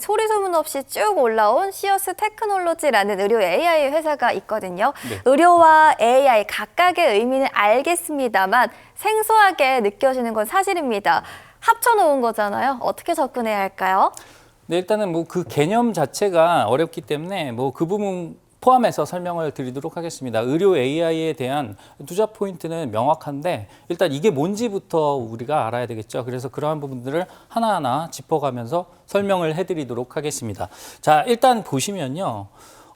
소리 소문 없이 쭉 올라온 시어스 테크놀로지라는 의료 AI 회사가 있거든요. 네. 의료와 AI 각각의 의미는 알겠습니다만 생소하게 느껴지는 건 사실입니다. 합쳐놓은 거잖아요. 어떻게 접근해야 할까요? 네, 일단은 뭐 그 개념 자체가 어렵기 때문에 뭐 그 부분 포함해서 설명을 드리도록 하겠습니다. 의료 AI에 대한 투자 포인트는 명확한데 일단 이게 뭔지부터 우리가 알아야 되겠죠. 그래서 그러한 부분들을 하나하나 짚어가면서 설명을 해드리도록 하겠습니다. 자, 일단 보시면요.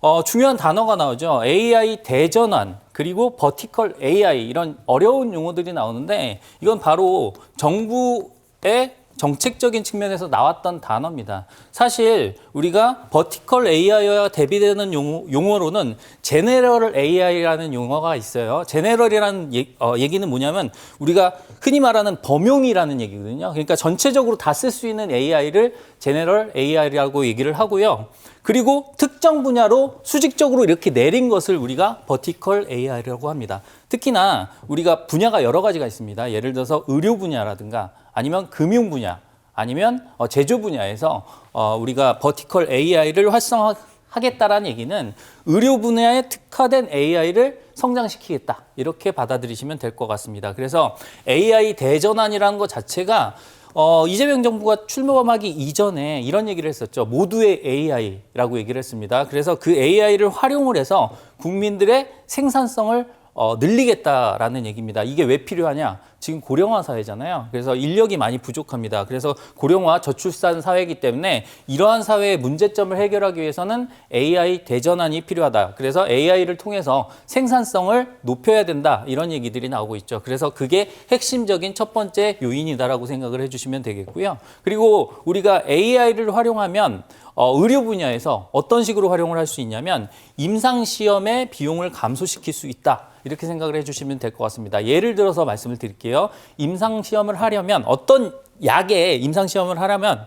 어, 중요한 단어가 나오죠. AI 대전환, 그리고 버티컬 AI 이런 어려운 용어들이 나오는데 이건 바로 정부의 정책적인 측면에서 나왔던 단어입니다. 사실 우리가 버티컬 AI와 대비되는 용어, 용어로는 제네럴 AI라는 용어가 있어요. 제네럴이라는 얘- 어, 얘기는 뭐냐면 우리가 흔히 말하는 범용이라는 얘기거든요. 그러니까 전체적으로 다 쓸 수 있는 AI를 제네럴 AI라고 얘기를 하고요. 그리고 특정 분야로 수직적으로 이렇게 내린 것을 우리가 버티컬 AI라고 합니다. 특히나 우리가 분야가 여러 가지가 있습니다. 예를 들어서 의료 분야라든가 아니면 금융 분야 아니면 어, 제조 분야에서 어, 우리가 버티컬 AI를 활성화하겠다라는 얘기는 의료 분야에 특화된 AI를 성장시키겠다 이렇게 받아들이시면 될 것 같습니다. 그래서 AI 대전환이라는 것 자체가 어, 이재명 정부가 출범하기 이전에 이런 얘기를 했었죠. 모두의 AI라고 얘기를 했습니다. 그래서 그 AI를 활용을 해서 국민들의 생산성을 어, 늘리겠다라는 얘기입니다. 이게 왜 필요하냐? 지금 고령화 사회잖아요. 그래서 인력이 많이 부족합니다. 그래서 고령화 저출산 사회이기 때문에 이러한 사회의 문제점을 해결하기 위해서는 AI 대전환이 필요하다. 그래서 AI를 통해서 생산성을 높여야 된다. 이런 얘기들이 나오고 있죠. 그래서 그게 핵심적인 첫 번째 요인이다라고 생각을 해주시면 되겠고요. 그리고 우리가 AI를 활용하면 어, 의료 분야에서 어떤 식으로 활용을 할 수 있냐면 임상 시험의 비용을 감소시킬 수 있다. 이렇게 생각을 해주시면 될 것 같습니다. 예를 들어서 말씀을 드릴게요. 임상 시험을 하려면 어떤 약에 임상 시험을 하려면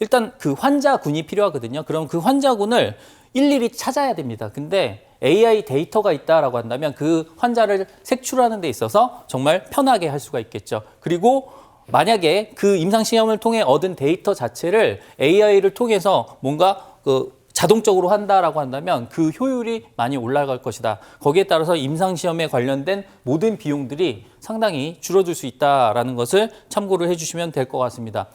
일단 그 환자군이 필요하거든요. 그럼 그 환자군을 일일이 찾아야 됩니다. 근데 AI 데이터가 있다라고 한다면 그 환자를 색출하는 데 있어서 정말 편하게 할 수가 있겠죠. 그리고 만약에 그 임상 시험을 통해 얻은 데이터 자체를 AI를 통해서 뭔가 그 자동적으로 한다라고 한다면 그 효율이 많이 올라갈 것이다. 거기에 따라서 임상 시험에 관련된 모든 비용들이 상당히 줄어들 수 있다라는 것을 참고를 해주시면 될 것 같습니다.